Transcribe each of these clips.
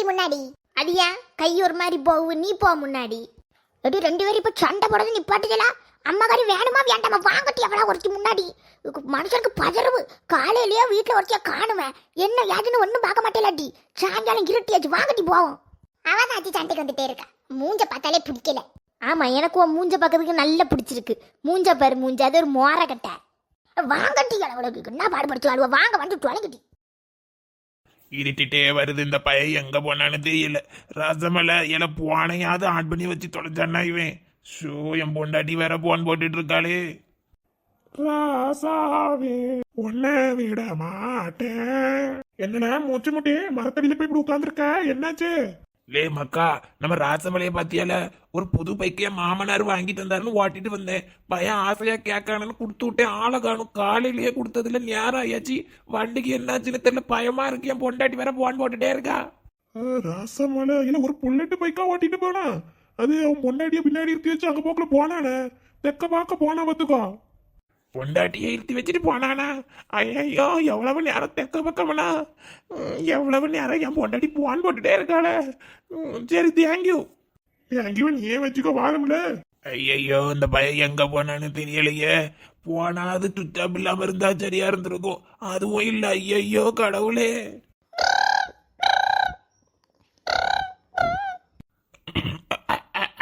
வாங்கட்டி முன்னாடி. அடியா கை ஒரு மாதிரி போகு நீ போ முன்னாடி. எடி ரெண்டு பேரும் இப்போ சண்டை போடுறது நிப்பாட்டுதலா அம்மாக்காரி வேணுமா வேண்டாமா? வாங்கட்டி எவ்வளோ ஒருத்தி முன்னாடி. மனுஷனுக்கு பதறவு. காலையிலேயே வீட்டில் ஒருத்தியா காணுவேன். என்ன ஏதுன்னு ஒண்ணும் பார்க்க மாட்டேலாட்டி சாயங்காலம் இருட்டியாச்சு வாங்கட்டி போவோம். அவன் ஆச்சு சண்டைக்கு வந்துட்டே இருக்கா. மூஞ்ச பார்த்தாலே பிடிக்கல. ஆமா எனக்கு உன் மூஞ்ச பார்க்கறதுக்கு நல்லா பிடிச்சிருக்கு. மூஞ்ச பாரு மூஞ்ச. அது ஒரு மோர வாங்கட்டி அவளுக்கு என்ன பாடுபடுத்து அழுவ. வாங்க வந்து தொலைங்கட்டி இருட்டிட்டே வருது இந்த பையன். எங்க போனான்னு தெரியல. ரசமலை இல போனையாவது ஆட் பண்ணி வச்சு தொலைச்சானா இவன். ஷோ என் பொண்டாட்டி வேற போன் போட்டுட்டு இருக்காளே. ராசாவே உன்னை விட மாட்டேன். என்னடா மூச்சு முட்டி? மரத்தடியில போய் இப்படி உட்காந்துருக்க என்னாச்சு? லே மக்கா நம்ம ராசமலையை பார்த்தியால ஒரு புது பைக்கைய மாமனார் வாங்கி தந்தாருன்னு ஓட்டிட்டு வந்தேன். பையன் ஆசையா கேட்கானு கொடுத்து விட்டேன். ஆளை காணும் காலையிலேயே கொடுத்ததுல நேரம் ஆயாச்சு. வண்டிக்கு என்னாச்சுன்னு தெரியல. பயமா இருக்கு. என் பொண்டாட்டி வேற போன் போட்டுட்டே இருக்கா. ராசமலை இல்ல ஒரு புல்லட்டு பைக்கா ஓட்டிட்டு போனா? அது அவன் பொண்டாட்டிய பின்னாடி இருத்தி வச்சு அங்க போக்குல போனானே? தெக்க பார்க்க போனா பார்த்துக்கோ. பொண்டாட்டியை இருத்தி வச்சுட்டு போனானா? ஐயோ எவ்வளவு நேரம் தெக்க பக்கம்னா? எவ்வளவு நேரம் என் பொண்டாட்டி போன் போட்டுட்டே இருக்காளே? சரி தேங்க்யூ தேங்க்யூ நீயே வச்சுக்கோ வாரம்ல ஐயையோ இந்த பையன் எங்க போனான்னு தெரியலையே. போனா அது சுத்தாப் இல்லாம இருந்தா சரியா இருந்திருக்கும். அதுவும் இல்ல ஐயையோ கடவுளே.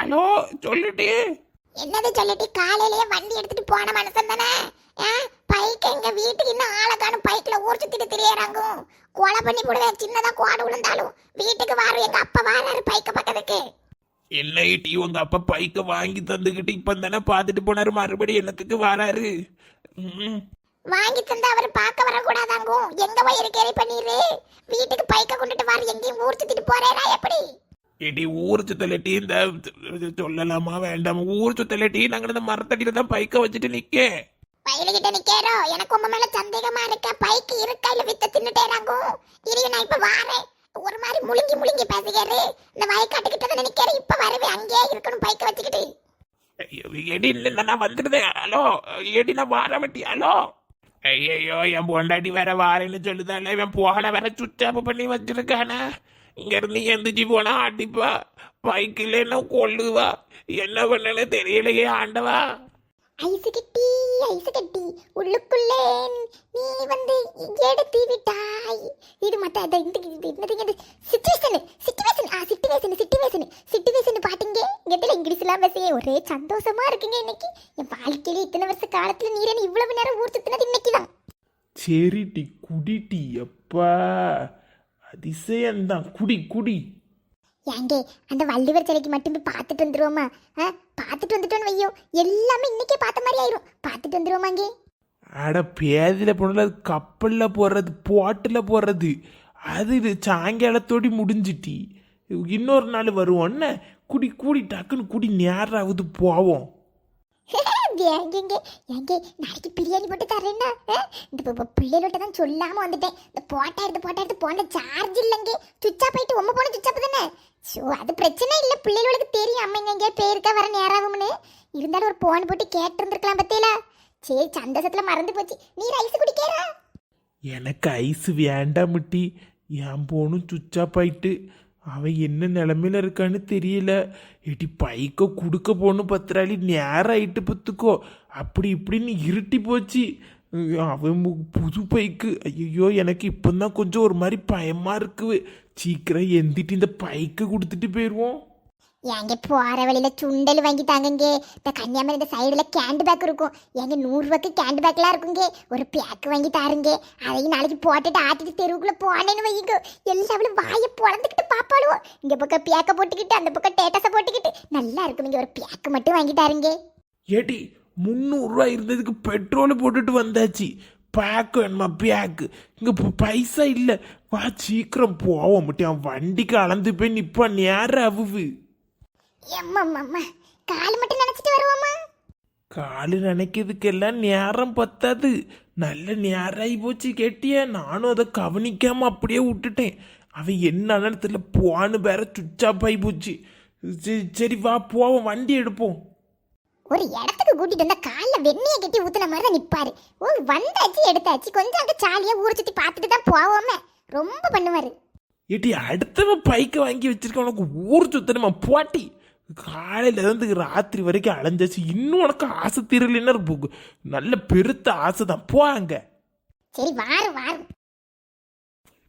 ஹலோ சொல்லிட்டே என்னது சொல்லிட்டு காலையிலேயே வண்டி எடுத்துட்டு போன மனுஷன் தானே? பைக் எங்க வீட்டுக்கு இன்னும் ஆளை காணும் பைக்ல ஊர் சுத்திட்டு திரியறாங்க. கொலை பண்ணி போடுவேன். சின்னதா கோடு விழுந்தாலும் வீட்டுக்கு வரும் எங்க அப்பா வராரு பைக்க பக்கத்துக்கு. என்ன டீ உங்க அப்பா பைக்க வாங்கி தந்துகிட்டு இப்ப தானே பாத்துட்டு போனாரு. மறுபடியும் என்னத்துக்கு வராரு? வாங்கி தந்து அவர் பார்க்க வரக்கூடாதாங்க? எங்க போய் இருக்கேரி பண்ணிரு. வீட்டுக்கு பைக்க கொண்டுட்டு வர. எங்கேயும் ஊர் சுத்திட்டு போறேனா எப்படி? ஏடி ஊர் சுத்தலட்டி இந்த சொல்லலாமா வேண்டாமா ஊர் சுத்தலட்டி நாங்க இந்த மரத்தடியில தான் பைக்க வச்சுட்டு நிக்கேன் வயலுகிட்ட நிக்கிறோ எனக்கு உங்க மேல சந்தேகமா இருக்க பைக்கு இருக்கா இல்ல வித்த தின்னுட்டேனாங்க இரு நான் இப்ப வாரேன் ஒரு மாதிரி முழுங்கி முழுங்கி பேசுகிறாரு இந்த வயக்காட்டுக்கிட்ட தான் நிக்கிறேன் இப்ப வரவே அங்கேயே இருக்கணும் பைக்க வச்சுக்கிட்டு எடி இல்ல நான் வந்துடுதேன் ஹலோ எடி நான் வார மாட்டி ஹலோ ஐயோ என் பொண்டாட்டி வேற வாரேன்னு சொல்லுதால இவன் போன வேற சுச்சாப்பு பண்ணி வச்சிருக்கானே இங்க இருந்து எந்திரிச்சு போனா அடிப்பா. பைக்கில் என்ன கொள்ளுவா என்ன பண்ணனு தெரியலையே ஆண்டவா. ஐஸ் கட்டி ஐஸ் கட்டி உள்ளுக்குள்ளே நீ வந்து எடுத்து விட்டாய். இது மத்த அது இந்த என்னது இது சிச்சுவேஷன் சிச்சுவேஷன் ஆ சிச்சுவேஷன் சிச்சுவேஷன் சிச்சுவேஷன் பாட்டுங்க இங்கத்துல இங்கிலீஷ்லாம் பேசியே ஒரே சந்தோஷமா இருக்குங்க இன்னைக்கு? என் வாழ்க்கையில இத்தனை வருஷ காலத்துல நீரன் இவ்வளவு நேரம் ஊர் சுத்தினது இன்னைக்கு தான் சரிட்டி குடிட்டி அப்பா. அதிசயம்தான் குடி குடி. ஏங்க அந்த வள்ளுவர் சிலைக்கு மட்டும் போய் பார்த்துட்டு வந்துருவோமா? ஆ பார்த்துட்டு வந்துட்டோன்னு வையோ எல்லாமே இன்னைக்கே பார்த்த மாதிரி ஆயிரும். பார்த்துட்டு வந்துருவோமாங்க. அட பேதியில் போனது அது கப்பலில் போடுறது போட்டில் போடுறது அது இது சாயங்காலத்தோடி முடிஞ்சிட்டி. இன்னொரு நாள் வருவோன்னு குடி கூடி டக்குன்னு குடி நேரம் ஆகுது போவோம். ஏங்க ஏங்க நாளைக்கு பிரியாணி போட்டு தரேன்னா இந்த ப- தான் சொல்லாம வந்துட்டேன். இந்த போட்டா எடுத்து போட்டா எடுத்து போன சார்ஜ் இல்லைங்க. சுவிச்சா போயிட்டு உம்ம போன சுவிச்சா தானே? ஸோ அது பிரச்சனை இல்லை. பிள்ளைகளுக்கு தெரியும். அம்மா எங்க எங்கேயா போயிருக்கா வர நேராகும்னு. இருந்தாலும் ஒரு போன் போட்டு கேட்டிருந்துருக்கலாம் பத்தியில? சரி சந்தோஷத்துல மறந்து போச்சு. நீர் ஐஸ் குடிக்கிறா எனக்கு ஐஸ் வேண்டாம் முட்டி. என் போனும் சுவிச்சா போயிட்டு. அவன் என்ன நிலமையில இருக்கான்னு தெரியல. எடி பைக்க கொடுக்க போகணும் பத்திராளி நேரம் ஆயிட்டு பத்துக்கோ. அப்படி இப்படின்னு இருட்டி போச்சு. அவன் மு- புது பைக்கு. ஐயோ எனக்கு இப்போந்தான் கொஞ்சம் ஒரு மாதிரி பயமாக இருக்குது. சீக்கிரம் எந்திட்டு இந்த பைக்கை கொடுத்துட்டு போயிடுவோம் எங்க போற வழியில சுண்டல் வாங்கி தாங்கங்க. இந்த கன்னியாகுமரி இந்த சைடுல கேண்டு பேக் இருக்கும். எங்க நூறுரூவாக்கு கேண்டு பேக்லாம் இருக்குங்க. ஒரு பேக் வாங்கி தாருங்க. அதையும் நாளைக்கு போட்டுட்டு ஆட்டிட்டு தெருவுக்குள்ள போனேன்னு வைங்க எல்லாவளும் வாயை பொழந்துக்கிட்டு பாப்பாளுவோம் இந்த பக்கம் பேக்கை போட்டுக்கிட்டு அந்த பக்கம் டேட்டஸை போட்டுக்கிட்டு நல்லா இருக்கும் இங்க ஒரு பேக் மட்டும் வாங்கி தாருங்க. ஏடி முந்நூறுரூவா இருந்ததுக்கு பெட்ரோல் போட்டுட்டு வந்தாச்சு. பேக்கு வேணுமா? பேக்கு இங்கே பைசா இல்லை. வா சீக்கிரம் போவோம். மட்டும் வண்டிக்கு அளந்து போய் நிற்பான் நேரம் அவுவு எம்மா அம்மா கால் மட்டும் நினைச்சிட்டு வருவோமா? காலு நினைக்கிறதுக்கெல்லாம் நேரம் பத்தாது. நல்ல நேரம் ஆகி போச்சு கேட்டியா. நானும் அதை கவனிக்காம அப்படியே விட்டுட்டேன். அவன் என்ன நேரத்தில் போன்னு வேற சுச்சாப் ஆகி போச்சு. சரி சரி வா போவோம் வண்டி எடுப்போம். ஒரு இடத்துக்கு கூட்டிட்டு வந்தா கால்ல வெண்ணெயை கட்டி ஊத்துன மாதிரி தான் நிப்பாரு. ஓ வந்தாச்சு எடுத்தாச்சு. கொஞ்சம் அங்க ஜாலியா ஊர் சுத்தி பார்த்துட்டு தான் போவோமே. ரொம்ப பண்ணுவாரு. ஏட்டி அடுத்தவன் பைக்கை வாங்கி வச்சிருக்க உனக்கு ஊர் சுத்தணுமா? போட்டி. காலையில இருந்து ராத்திரி வரைக்கும் அலைஞ்சாச்சு. இன்னும் உனக்கு ஆசை தீரலைன்னா. நல்ல பெருத்த ஆசை தான். போ அங்க. சரி வாரு வாரு.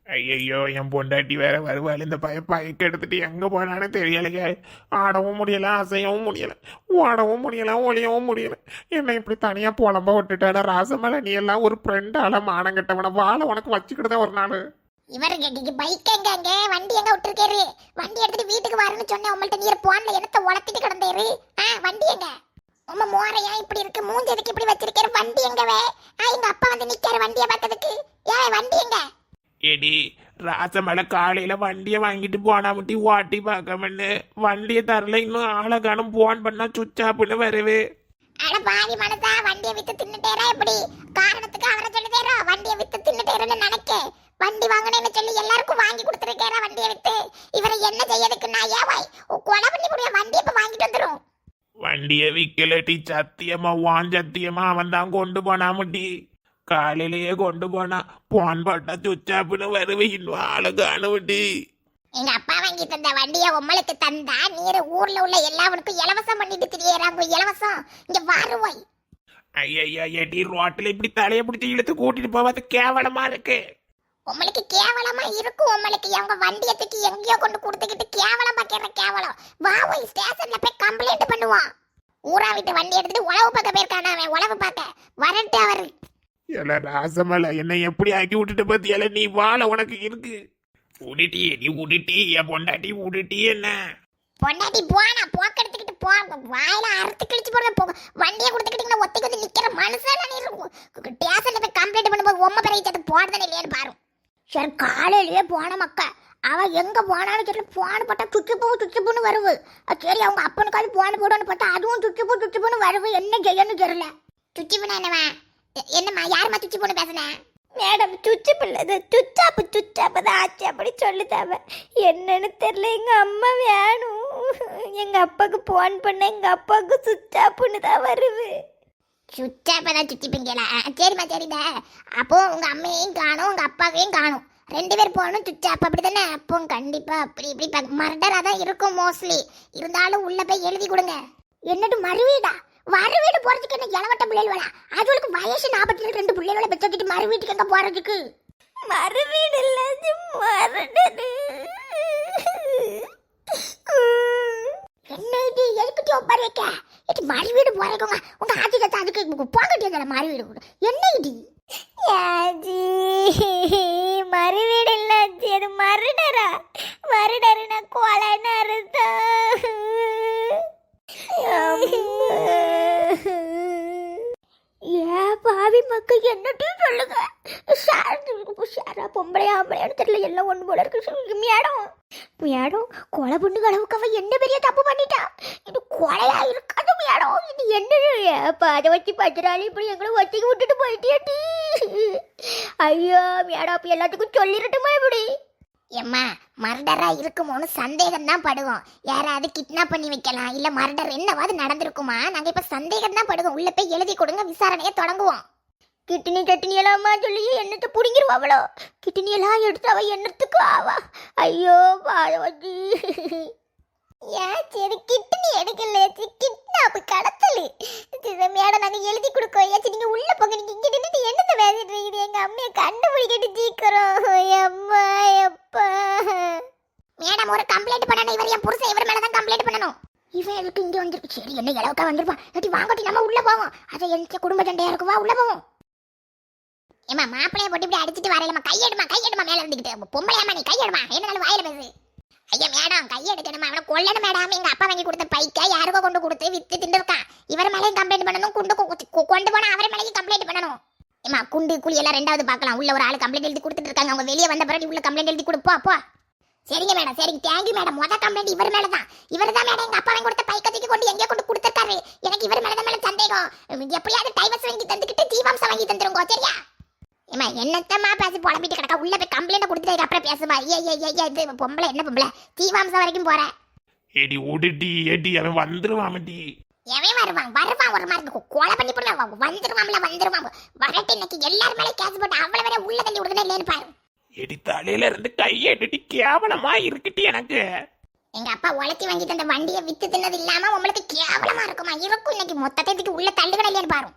ஐயோ என் பொண்டாட்டி வேற வருவாள். இந்த பையன் பைக் எடுத்துட்டு எங்க போனானே தெரியலையே. ஆடவும் முடியல அசையவும் முடியல. ஓடவும் முடியல ஒளியவும் முடியல. என்னை இப்படி தனியா புலம்ப விட்டுட்டான ராசமலை நீ எல்லாம் ஒரு ஃப்ரெண்டால மானம் கட்டவன வாழ உனக்கு வச்சுக்கிட்டுதான் ஒரு நாள். இவர் கேட்டீங்க பைக் எங்க அங்க வண்டி எங்க விட்டுருக்காரு? வண்டி எடுத்துட்டு வீட்டுக்கு வரணும்னு சொன்னேன் உங்கள்ட்ட நீர் போன்ல என்னத்த உளத்திட்டு கிடந்தாரு. ஆ வண்டி எங்க? உம்ம மோரையா இப்படி இருக்கு? மூஞ்சி எதுக்கு இப்படி வச்சிருக்காரு? வண்டி எங்கவே? ஆ எங்க அப்பா வந்து நிக்காரு வண்டியை பார்க்கறதுக்கு ஏன் வண்டி எங்க? ஏடி ராசமலை காலையில வண்டியை வாங்கிட்டு போனா முட்டி ஓட்டி பார்க்கமன்னு. வண்டியை தரல இன்னும் ஆளை காணும் போன் பண்ணா ஆப்னு வருவே அட பாவி மனசா வண்டியை வித்து தின்னுட்டேரா இப்படி? காரணத்துக்கு அவரை சொல்லுதேரோ வண்டியை வித்து தின்னுட்டேருன்னு நினைக்க வண்டி வாங்கினேன்னு சொல்லி எல்லாருக்கும் வாங்கி கொடுத்துருக்கேரா வண்டியை வித்து. இவரை என்ன செய்யறதுக்கு நான் ஏவாய் கொலை பண்ணி முடிய வண்டியை இப்ப வாங்கிட்டு வந்துரும். வண்டியை விக்கலட்டி சத்தியமா வான் சத்தியமா அவன் தான் கொண்டு போனா முட்டி காலையிலேயே கொண்டு போனா போன் போட்டா சுவிட்ச் ஆப்னு வருவே இன்னும் ஆளை காணுமுட்டி எங்க அப்பா வாங்கி தந்த வண்டியை உங்களுக்கு தந்தா நீர் ஊர்ல உள்ள எல்லாருக்கும் இலவசம் பண்ணிட்டு திரியறாங்க இலவசம். இங்க வருவாய் ஐயா ஏடி ரோட்டில் இப்படி தலையை பிடிச்சி இழுத்து கூட்டிட்டு போவது கேவலமா இருக்கு. உங்களுக்கு கேவலமா இருக்கும். உங்களுக்கு அவங்க வண்டியை தூக்கி எங்கேயோ கொண்டு கொடுத்துக்கிட்டு கேவலம் பாக்கிற கேவலம். வா போய் ஸ்டேஷன்ல போய் கம்ப்ளைண்ட் பண்ணுவான். ஊரா விட்டு வண்டி எடுத்துட்டு உழவு பார்க்க போயிருக்கான அவன். உழவு பார்க்க. வரட்டு அவரு. இல்ல ராசமலை என்னை எப்படி ஆக்கி விட்டுட்டு பத்தியால நீ வாழ உனக்கு இருக்கு. உடிட்டி நீ உடிட்டி என் பொண்டாட்டி உடிட்டி என்ன? பொண்டாட்டி போனா போக்க எடுத்துக்கிட்டு போ. வாயில அறுத்து கிழிச்சு போடுற போ வண்டியை கொடுத்துக்கிட்டு ஒத்திக்கு வந்து நிக்கிற மனுஷன் நீ இருக்கும் ஸ்டேஷன்ல போய் கம்ப்ளைண்ட் பண்ணும்போது உம்ம பெரிய போடுதானே இல்லையான்னு பாரு. சரி காலையிலேயே போன மக்கா. அவ எங்க போனாலும் சரி போன் போட்டா சுச்சு பூ சுச்சு பூன்னு வருவு சரி அவங்க அப்பனுக்காவது போன் போடுன்னு பார்த்தா அதுவும் சுச்சு பூ சுச்சு பூன்னு வருவு என்ன செய்யன்னு தெரியல. சுச்சி பூனா என்னவா என்னம்மா யாரும்மா சுச்சி பூன்னு பேசுனேன் மேடம் சுச்சு பிள்ளை சுச்சாப்பு சுச்சாப்பு தான் ஆச்சு அப்படி சொல்லுதாவ என்னன்னு தெரியல எங்க அம்மா வேணும். எங்க அப்பாவுக்கு போன் பண்ண எங்க அப்பாவுக்கு சுச்சாப்புன்னு தான் வருது. சுச்சா இப்பதான் சுத்தி பிங்கல சரிம்மா சரிடா. அப்போ உங்க அம்மையும் காணும் உங்க அப்பாவையும் காணும். ரெண்டு பேர் போகணும் சுச்சா. அப்ப அப்படிதானே? அப்போ கண்டிப்பா அப்படி இப்படி மர்டரா தான் இருக்கும் மோஸ்ட்லி இருந்தாலும் உள்ள போய் எழுதி கொடுங்க. என்னட்டு மறுவீடா? மறுவீடு போறதுக்கு என்ன இளவட்ட பிள்ளைகளா அதுகளுக்கு வயசு நாற்பத்தி ரெண்டு பிள்ளைகளை பெற்றுக்கிட்டு மறு வீட்டுக்கு எங்க போறதுக்கு? மறுவீடு இல்லாது மறுடரு என்ன இது எதுக்கிட்டே ஒப்பாரி வைக்க? இது மறு வீடு போறதுங்க உங்க ஆட்சி கத்த அதுக்கு போகட்டியதில்ல மறு வீடு என்ன இது யாஜி மறுவீடு இல்லாச்சு அது மறுடரா மறுடருனா கொலைன்னு அர்த்தம்? ஏன் பாவி மக்கள் என்னட்டும் சொல்லுங்க? சார் சாரா பொம்பளையா ஆம்பளையான்னு தெரியல. எல்லாம் ஒன்று போல இருக்கு. மேடம். மேடம் கொலை பொண்ணு அவன் என்ன பெரிய தப்பு பண்ணிட்டா? இது கொலையா இருக்காது மேடம் இது என்ன அதை வச்சு பத்திராளி இப்படி எங்களை ஒத்திக்கு விட்டுட்டு போயிட்டியாட்டி ஐயோ மேடம் அப்ப எல்லாத்துக்கும் சொல்லிடட்டுமா இப்படி? எம்மா மர்டரா இருக்குமோன்னு சந்தேகம் தான் படுவோம். யாராவது கிட்னாப் பண்ணி வைக்கலாம் இல்ல மர்டர் என்னவாது நடந்திருக்குமா? நாங்க இப்ப சந்தேகம் தான் படுவோம். உள்ள போய் எழுதி கொடுங்க விசாரணையை தொடங்குவோம். கிட்னி கட்டினி எல்லாமா சொல்லி என்னத்தை புடிங்கிருவாவளோ கிட்னி எல்லாம் எடுத்து அவ என்னத்துக்கு ஆவா? ஐயோ பாதவதி. ஏன் சரி கிட்னி எடுக்கல. கிட்னாப் கடத்தல். மேடம் நாங்க எழுதி கொடுக்கோம் ஏச்சு நீங்க உள்ள போங்க. நீங்க இங்க நின்னுட்டு என்னத்தை பேசிட்டு இருக்கீங்க எங்க அம்மையை கண்டுபிடிக்கிட்டு சீக்கிரம் அம்மா அப்பா மேடம் ஒரு கம்ப்ளைண்ட் பண்ணணும். இவர் என் புருஷன் இவர் மேல தான் கம்ப்ளைண்ட் பண்ணணும். இவன் எதுக்கு இங்க வந்திருக்கு. சரி என்ன இளவுக்கா வந்திருப்பான். ஏட்டி வாங்கட்டி நம்ம உள்ள போவோம். அதை எந்த குடும்ப சண்டையா இருக்கு வா உள்ள போவோம். ஏமா மாப்பிளைய போட்டு இப்படி அடிச்சிட்டு வரையிலமா கையெடுமா கையெடுமா மேல இருந்துக்கிட்டு பொம்பளையாமா நீ கையெடுமா. என்னாலும் வாயில பேசு. ஐயா மேடம் கையெடுக்கணுமா? அவனை கொல்லணும் மேடம். எங்க அப்பா வாங்கி கொடுத்த பைக்கை யாருக்கோ கொண்டு கொடுத்து வித்து தின்னுருக்கான் இவர் மேலேயும் கம்ப்ளைண்ட் பண்ணணும் குண்டு கொண்டு போனா அவர் மேலேயும் கம்ப்ளைண்ட் பண்ணணும். ஏமா குண்டு குழி எல்லாம் ரெண்டாவது பார்க்கலாம். உள்ள ஒரு ஆளு கம்ப்ளைண்ட் எழுதி கொடுத்துட்டு இருக்காங்க. அவங்க வெளியே வந்த பிறகு உள்ள கம்ப்ளைண்ட் எழுதி கொடுப்போ அப்போ சரிங்க மேடம் சரிங்க தேங்க்யூ மேடம். மொத கம்ப்ளைண்ட் இவர் மேல தான் இவர் தான் மேடம் எங்க அப்பா வாங்கி கொடுத்த பைக்கை தூக்கி கொண்டு எங்கேயோ கொண்டு கொடுத்துருக்காரு. எனக்கு இவர் மேல தான் மேல சந்தேகம். எப்படியாவது டைவர்ஸ் வாங்கி தந்துக்கிட்டு ஜீவாம்சம் வாங்கி தந்துருங்க சரியா? ஏமா என்னத்தம்மா பேசி புலம்பிட்டு கிடக்கா? உள்ள போய் கம்ப்ளைண்ட் கொடுத்துட்டு அப்புறம் பேசுவா ஏ ஏ ஏ இது பொம்பளை என்ன பொம்பளை? ஜீவாம்சம் வரைக்கும் போற. ஏடி உடிட்டி ஏடி அவன் வந்துருவாமட்டி எவன் வருவான்? வருவான் ஒரு மாதிரி கொலை பண்ணி போடுவான் வந்துருவான்ல வந்துருவான். வரட்டு இன்னைக்கு எல்லாரும் மேலே கேஸ் போட்டு அவ்வளவு வரை உள்ள தள்ளி விடுறதே இல்லைன்னு பாரு. எடி தலையில இருந்து கையை எடுட்டி கேவலமா இருக்குட்டி எனக்கு. எங்க அப்பா உழைச்சி வாங்கிட்டு அந்த வண்டியை வித்து தின்னது இல்லாம உங்களுக்கு கேவலமா இருக்குமா? இருக்கும் இன்னைக்கு மொத்தத்தை இதுக்கு உள்ள தள்ளுகடலையான்னு பாரு.